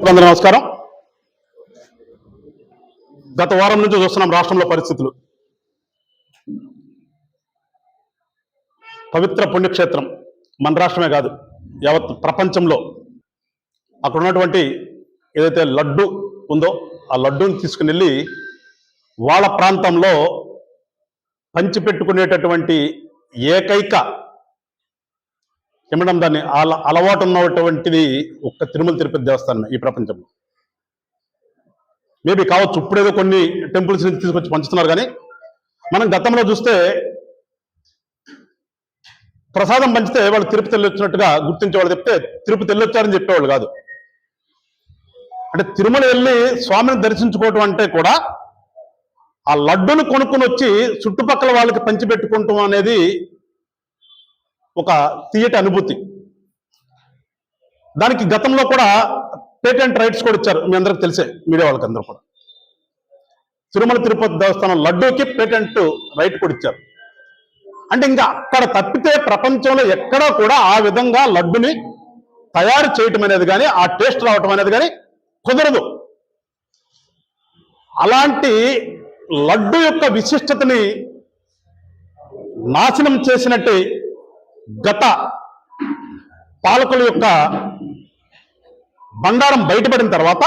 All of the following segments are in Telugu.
మిత్రులందరూ నమస్కారం. గత వారం నుంచి చూస్తున్నాం రాష్ట్రంలో పరిస్థితులు. పవిత్ర పుణ్యక్షేత్రం మన రాష్ట్రమే కాదు యావత్ ప్రపంచంలో అక్కడ ఉన్నటువంటి ఏదైతే లడ్డు ఉందో ఆ లడ్డూని తీసుకుని వెళ్ళి వాళ్ళ ప్రాంతంలో పంచిపెట్టుకునేటటువంటి ఏకైక ఏమంటాం దాన్ని అల అలవాటు ఉన్నటువంటిది ఒక్క తిరుమల తిరుపతి దేవస్థానం ఈ ప్రపంచంలో. మేబీ కావచ్చు ఇప్పుడేదో కొన్ని టెంపుల్స్ నుంచి తీసుకొచ్చి పంచుతున్నారు కానీ మనం గతంలో చూస్తే ప్రసాదం పంచితే వాళ్ళు తిరుపతి వెళ్ళొచ్చినట్టుగా గుర్తించేవాళ్ళు చెప్తే తిరుపతి వెళ్ళొచ్చారని చెప్పేవాళ్ళు కాదు. అంటే తిరుమల వెళ్ళి స్వామిని దర్శించుకోవటం అంటే కూడా ఆ లడ్డును కొనుక్కొని వచ్చి చుట్టుపక్కల వాళ్ళకి పంచిపెట్టుకుంటాం అనేది ఒక తీయటి అనుభూతి. దానికి గతంలో కూడా పేటెంట్ రైట్స్ కూడా ఇచ్చారు. మీ అందరికి తెలిసే మీడియా వాళ్ళకి అందరూ కూడా. తిరుమల తిరుపతి దేవస్థానం లడ్డూకి పేటెంట్ రైట్ కూడా ఇచ్చారు. అంటే ఇంకా అక్కడ తప్పితే ప్రపంచంలో ఎక్కడా కూడా ఆ విధంగా లడ్డుని తయారు చేయటం అనేది కానీ ఆ టేస్ట్ రావటం అనేది కానీ కుదరదు. అలాంటి లడ్డు యొక్క విశిష్టతని నాశనం చేసినట్టు గత పాలకుల యొక్క బండారం బయటపడిన తర్వాత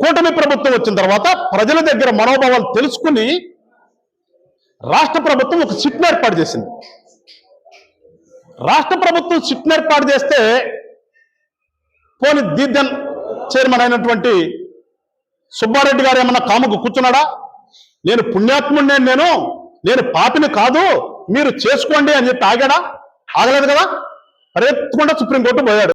కూటమి ప్రభుత్వం వచ్చిన తర్వాత ప్రజల దగ్గర మనోభావాలు తెలుసుకుని రాష్ట్ర ప్రభుత్వం ఒక సిట్ను ఏర్పాటు చేసింది. రాష్ట్ర ప్రభుత్వం సిట్ను ఏర్పాటు చేస్తే పోని దీద్దన్ చైర్మన్ అయినటువంటి సుబ్బారెడ్డి గారు ఏమన్నా కాముకు కూర్చున్నాడా? నేను పుణ్యాత్ముడిని నేను నేను పాపిని కాదు మీరు చేసుకోండి అని చెప్పి ఆగాడా? ఆగలేదు కదా? పరిగెత్తకుండా సుప్రీంకోర్టు పోయాడు.